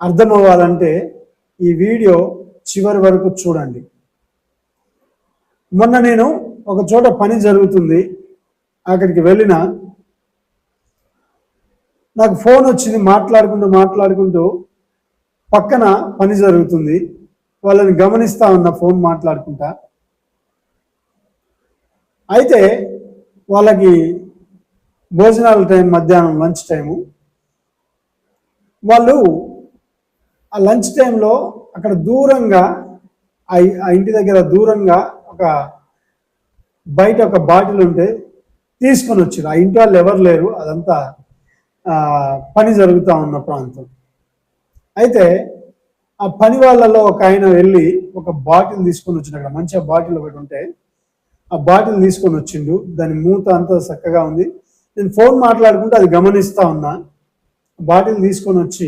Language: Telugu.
అర్థమవ్వాలంటే ఈ వీడియో చివరి వరకు చూడండి. మొన్న నేను ఒక చోట పని జరుగుతుంది. అక్కడికి వెళ్ళిన నాకు ఫోన్ వచ్చింది మాట్లాడుకుంటూ మాట్లాడుకుంటూ పక్కన పని జరుగుతుంది. వాళ్ళని గమనిస్తా ఉన్న ఫోన్ మాట్లాడుకుంటా. అయితే వాళ్ళకి భోజనాల టైం మధ్యాహ్నం లంచ్ టైము. వాళ్ళు ఆ లంచ్ టైంలో అక్కడ దూరంగా ఆ ఇంటి దగ్గర దూరంగా ఒక బయట ఒక బాటిల్ ఉంటే తీసుకొని వచ్చారు ఆ ఇంటి వాళ్ళు ఎవరు లేరు అదంతా పని జరుగుతూ ఉన్న ప్రాంతం. అయితే ఆ పని వాళ్ళలో ఒక ఆయన వెళ్ళి ఒక బాటిల్ తీసుకొని వచ్చిండు అక్కడ. మంచిగా బాటిల్ ఒకటి ఉంటే ఆ బాటిల్ తీసుకొని వచ్చిండు. దాని మూత అంతా చక్కగా ఉంది. నేను ఫోన్ మాట్లాడుకుంటే అది గమనిస్తా ఉన్నా. బాటిల్ తీసుకొని వచ్చి